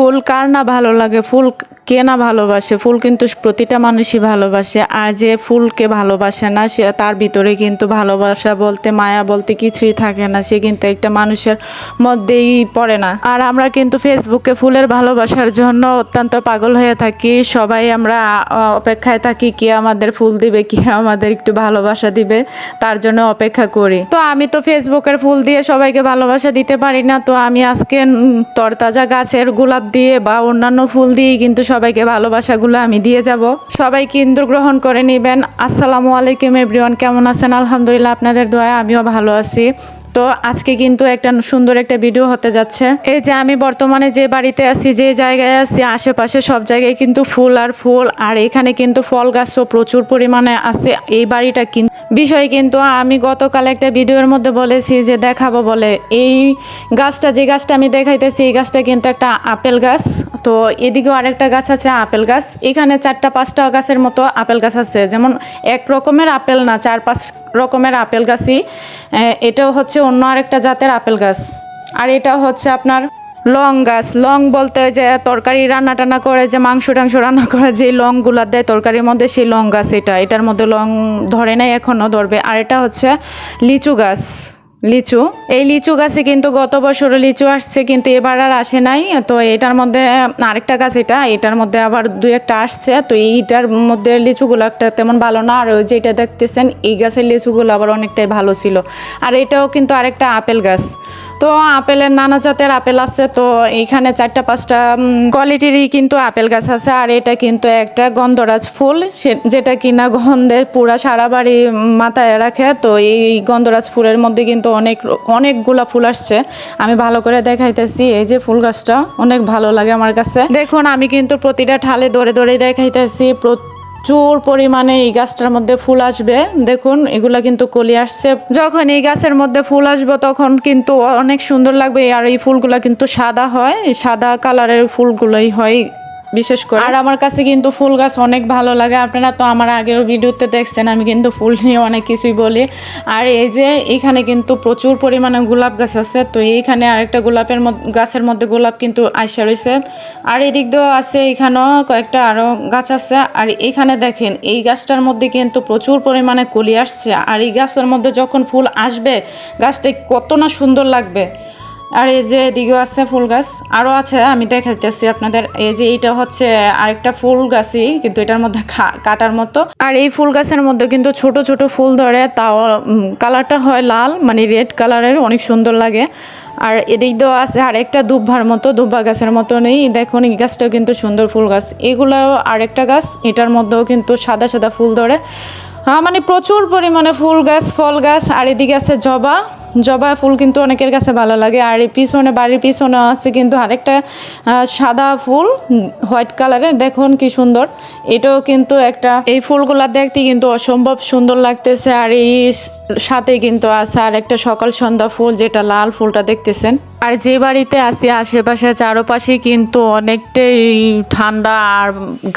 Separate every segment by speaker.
Speaker 1: ফুল কার না ভালো লাগে ফুল কে না ভালোবাসে, ফুল কিন্তু প্রতিটা মানুষই ভালোবাসে, আর যে ফুলকে ভালোবাসে না, সে তার ভিতরে কিন্তু ভালোবাসা বলতে, মায়া বলতে কিছুই থাকে না, সে কিন্তু একটা মানুষের মধ্যেই পড়ে না। আর আমরা কিন্তু ফেসবুকে ফুলের ভালোবাসার জন্য অত্যন্ত পাগল হয়ে থাকি, সবাই আমরা অপেক্ষায় থাকি, কে আমাদের ফুল দিবে, কে আমাদের একটু ভালোবাসা দিবে, তার জন্য অপেক্ষা করি। তো আমি তো ফেসবুকের ফুল দিয়ে সবাইকে ভালোবাসা দিতে পারি না, তো আমি আজকে তরতাজা গাছের গোলাপ দিয়ে বা অন্যান্য ফুল দিয়েই কিন্তু সবাইকে ভালোবাসাগুলো আমি দিয়ে যাব। সবাই ইন্দুর গ্রহণ করে নেবেন। আসসালামু আলাইকুম এভরিওয়ান কেমন আছেন? আলহামদুলিল্লাহ, আপনাদের দোয়ায় আমিও ভালো আছি। তো আজকে কিন্তু একটা সুন্দর একটা ভিডিও হতে যাচ্ছে। এই যে আমি বর্তমানে যে বাড়িতে আছি, যে জায়গায় আছি, আশেপাশে সব জায়গায় কিন্তু ফুল আর ফুল, আর এখানে কিন্তু ফল গাছও প্রচুর পরিমাণে আছে। এই বাড়িটা কিন্তু বিষয় কিন্তু আমি গতকাল একটা ভিডিওর মধ্যে বলেছি যে দেখাবো বলে। এই গাছটা, যে গাছটা আমি দেখাইতেছি, এই গাছটা কিন্তু একটা আপেল গাছ। তো এদিকেও আরেকটা গাছ আছে, আপেল গাছ। এখানে চারটা, পাঁচটা গাছের মতো আপেল গাছ আছে। যেমন এক রকমের আপেল না, চার পাঁচ রকমের আপেল গাছই। এটাও হচ্ছে অন্য আরেকটা জাতের আপেল গাছ। আর এটা হচ্ছে আপনার লং গাছ। লং বলতে যে তরকারি রান্না টান্না করে, যে মাংস টাংস রান্না করে, যে লংগুলা দেয় তরকারির মধ্যে, সেই লং গাছ এটা। এটার মধ্যে লং ধরে নাই, এখনও ধরবে। আর এটা হচ্ছে লিচু গাছ। লিচু। এই লিচু গাছে কিন্তু গত বছর লিচু আসছে, কিন্তু এবার আর আসে নাই। তো এটার মধ্যে, আরেকটা গাছ এটা, এটার মধ্যে আবার দু একটা আসছে। তো এইটার মধ্যে লিচুগুলো একটা তেমন ভালো না। আর ওই যে এটা দেখতেছেন, এই গাছের লিচুগুলো আবার অনেকটাই ভালো ছিল। আর এটাও কিন্তু আরেকটা আপেল গাছ। তো আপেলের নানা জাতের আপেল আছে, তো এইখানে চারটা, পাঁচটা কোয়ালিটিরই কিন্তু আপেল গাছ আছে। আর এটা কিন্তু একটা গন্ধরাজ ফুল যেটা কিনা গন্ধের পুরা সারা বাড়ি মাথায় রাখে। তো এই গন্ধরাজ ফুলের মধ্যে কিন্তু অনেক অনেকগুলা ফুল আসছে। আমি ভালো করে দেখাইতেছি এই যে ফুল গাছটা, অনেক ভালো লাগে আমার কাছে। দেখুন, আমি কিন্তু প্রতিটা ঠালে দৌড়ে দৌড়ে দেখাইতেছি। প্রচুর পরিমাণে এই গাছটার মধ্যে ফুল আসবে। দেখুন, এগুলো কিন্তু কলি আসছে। যখন এই গাছের মধ্যে ফুল আসবে, তখন কিন্তু অনেক সুন্দর লাগবে। আর এই ফুলগুলো কিন্তু সাদা হয়। সাদা কালারের ফুলগুলোই হয়। বিশেষ করে। আর আমার কাছে কিন্তু ফুল গাছ অনেক ভালো লাগে। আপনারা তো আমার আগের ভিডিওতে দেখছেন, আমি কিন্তু ফুল নিয়ে অনেক কিছুই বলি। আর এই যে এখানে কিন্তু প্রচুর পরিমাণে গোলাপ গাছ আছে, তো এইখানে আরেকটা গোলাপের গাছের মধ্যে গোলাপ কিন্তু আইসা রয়েছে আর এদিক দিয়েও আছে, এখানেও কয়েকটা আরও গাছ আছে। আর এখানে দেখেন, এই গাছটার মধ্যে কিন্তু প্রচুর পরিমাণে কলি আসছে। আর এই গাছের মধ্যে যখন ফুল আসবে, গাছটা কত না সুন্দর লাগবে। আর এই যে এদিকেও আছে ফুল গাছ আরও আছে, আমি দেখাইতেছি আপনাদের। এই যে এইটা হচ্ছে আরেকটা ফুল গাছই, কিন্তু এটার মধ্যে কাটার মতো। আর এই ফুল গাছের মধ্যে কিন্তু ছোট ছোট ফুল ধরে, তাও কালারটা হয় লাল মানে রেড কালারের, অনেক সুন্দর লাগে। আর এদিক দিয়েও আছে আরেকটা দুব্বার মতো, দুব্বা গাছের মতো নেই। দেখুন, এই গাছটাও কিন্তু সুন্দর ফুল গাছ। এগুলোও আরেকটা গাছ, এটার মধ্যেও কিন্তু সাদা সাদা ফুল ধরে। হ্যাঁ মানে প্রচুর পরিমাণে ফুল গাছ, ফল গাছ, আর এদিকে আছে জবা। জবা ফুল কিন্তু অনেকের কাছে ভালো লাগে। আর এই পিছনে, বাড়ির পিছনে আছে কিন্তু আরেকটা সাদা ফুল, হোয়াইট কালারের। দেখুন কি সুন্দর। এটাও কিন্তু একটা, এই ফুলগুলা দেখতে কিন্তু অসম্ভব সুন্দর লাগতেছে। আর এই সাথে কিন্তু আছে আর একটা সকাল সন্ধ্যা ফুল, যেটা লাল ফুলটা দেখতেছেন। আর যে বাড়িতে আসি আশেপাশে চারপাশে কিন্তু অনেকটাই ঠান্ডা আর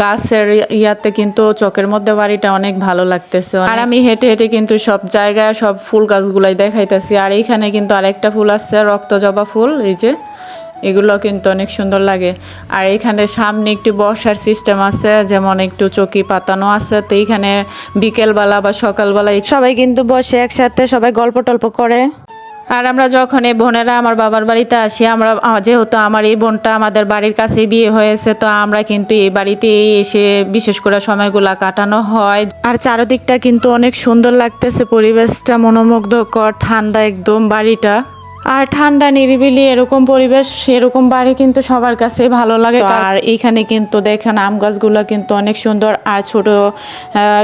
Speaker 1: গাছের ইয়াতে কিন্তু চোখের মধ্যে বাড়িটা অনেক ভালো লাগতেছে। আর আমি হেঁটে হেঁটে কিন্তু সব জায়গায় সব ফুল গাছগুলাই দেখাইতেছি। আর এইখানে কিন্তু আরেকটা ফুল আছে, রক্ত জবা ফুল, এই যে, এগুলো কিন্তু অনেক সুন্দর লাগে। আর এখানে সামনে একটু বসার সিস্টেম আছে, যেমন একটু চকি পাতানো আছে, তো এইখানে বিকেলবেলা বা সকালবেলা সবাই কিন্তু বসে একসাথে সবাই গল্প টল্প করে। আর আমরা যখন এই বোনেরা আমার বাবার বাড়িতে আসি, আমরা, যেহেতু আমার এই বোনটা আমাদের বাড়ির কাছে বিয়ে হয়েছে, তো আমরা কিন্তু এই বাড়িতে এসে বিশেষ করে সময়গুলো কাটানো হয়। আর চারদিকটা কিন্তু অনেক সুন্দর লাগতেছে, পরিবেশটা মনোমুগ্ধকর, ঠান্ডা একদম বাড়িটা। আর ঠান্ডা নিরিবিলি এরকম পরিবেশ এরকম বাড়ি কিন্তু সবার কাছে ভালো লাগে। আর এইখানে কিন্তু দেখেন আম গাছগুলো কিন্তু অনেক সুন্দর আর ছোট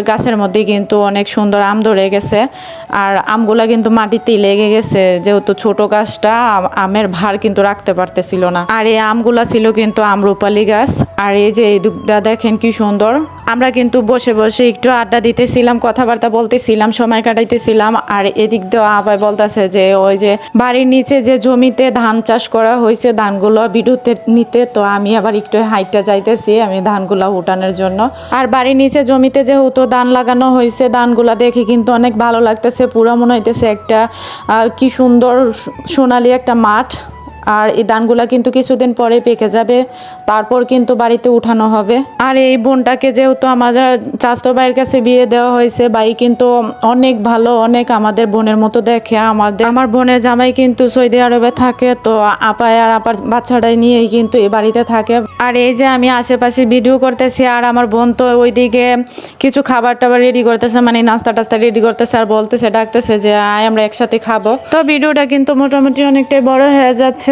Speaker 1: গাছের মধ্যে কিন্তু অনেক সুন্দর আম ধরে গেছে। আর আমগুলা কিন্তু মাটিতেই লেগে গেছে যেহেতু ছোট গাছটা আমের ভার কিন্তু রাখতে পারতেছিল না। আর এই আমগুলা ছিল কিন্তু আমরুপালি গাছ। আর এই যে এই দেখেন কি সুন্দর। আমরা কিন্তু বসে বসে একটু আড্ডা দিতেছিলাম কথাবার্তা বলতেছিলাম সময় কাটাইতেছিলাম। আর এদিক দিয়ে আবার বলতেছে যে ওই যে বাড়ির নিচে যে জমিতে ধান চাষ করা হয়েছে ধানগুলো বিদ্যুতে নিতে, তো আমি আবার একটু হাইটটা যাইতেছি আমি ধানগুলো উঠানোর জন্য। আর বাড়ির নিচে জমিতে যেহেতু ধান লাগানো হয়েছে, ধানগুলো দেখে কিন্তু অনেক ভালো লাগতেছে। পুরো মনে হইতেছে একটা কি সুন্দর সোনালি একটা মাঠ। আর এই ধানগুলা কিন্তু কিছুদিন পরে পেকে যাবে। তারপর কিন্তু বাড়িতে উঠানো হবে। আর এই বোনটাকে যেহেতু আমাদের চাস্তো ভাইয়ের কাছে বিয়ে দেওয়া হয়েছে, ভাই কিন্তু অনেক ভালো, অনেক আমাদের বোনের মতো দেখে আমাদের। আমার বোনের জামাই কিন্তু সৌদি আরবে থাকে, তো আপায় আর আপার বাচ্চাটাই নিয়েই কিন্তু এই বাড়িতে থাকে। আর এই যে আমি আশেপাশে ভিডিও করতেছি, আর আমার বোন তো ওইদিকে কিছু খাবার টাবার রেডি করতেছে মানে নাস্তা টাস্তা রেডি করতেছে আর বলতেছে, ডাকতেছে যে, আয়, আমরা একসাথে খাব। তো ভিডিওটা কিন্তু মোটামুটি অনেকটাই বড় হয়ে যাচ্ছে